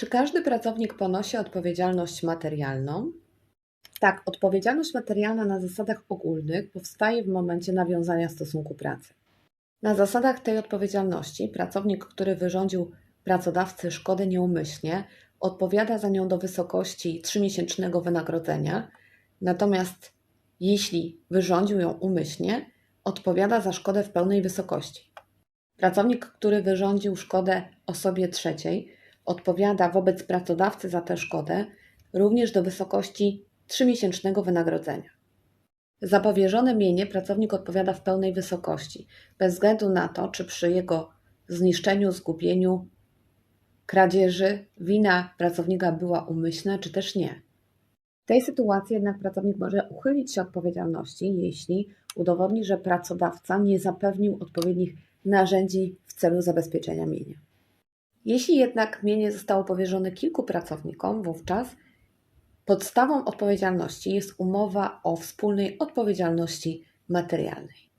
Czy każdy pracownik ponosi odpowiedzialność materialną? Tak, odpowiedzialność materialna na zasadach ogólnych powstaje w momencie nawiązania stosunku pracy. Na zasadach tej odpowiedzialności pracownik, który wyrządził pracodawcy szkodę nieumyślnie, odpowiada za nią do wysokości 3-miesięcznego wynagrodzenia, natomiast jeśli wyrządził ją umyślnie, odpowiada za szkodę w pełnej wysokości. Pracownik, który wyrządził szkodę osobie trzeciej, odpowiada wobec pracodawcy za tę szkodę również do wysokości 3-miesięcznego wynagrodzenia. Za powierzone mienie pracownik odpowiada w pełnej wysokości, bez względu na to, czy przy jego zniszczeniu, zgubieniu, kradzieży wina pracownika była umyślna, czy też nie. W tej sytuacji jednak pracownik może uchylić się odpowiedzialności, jeśli udowodni, że pracodawca nie zapewnił odpowiednich narzędzi w celu zabezpieczenia mienia. Jeśli jednak mienie zostało powierzone kilku pracownikom, wówczas podstawą odpowiedzialności jest umowa o wspólnej odpowiedzialności materialnej.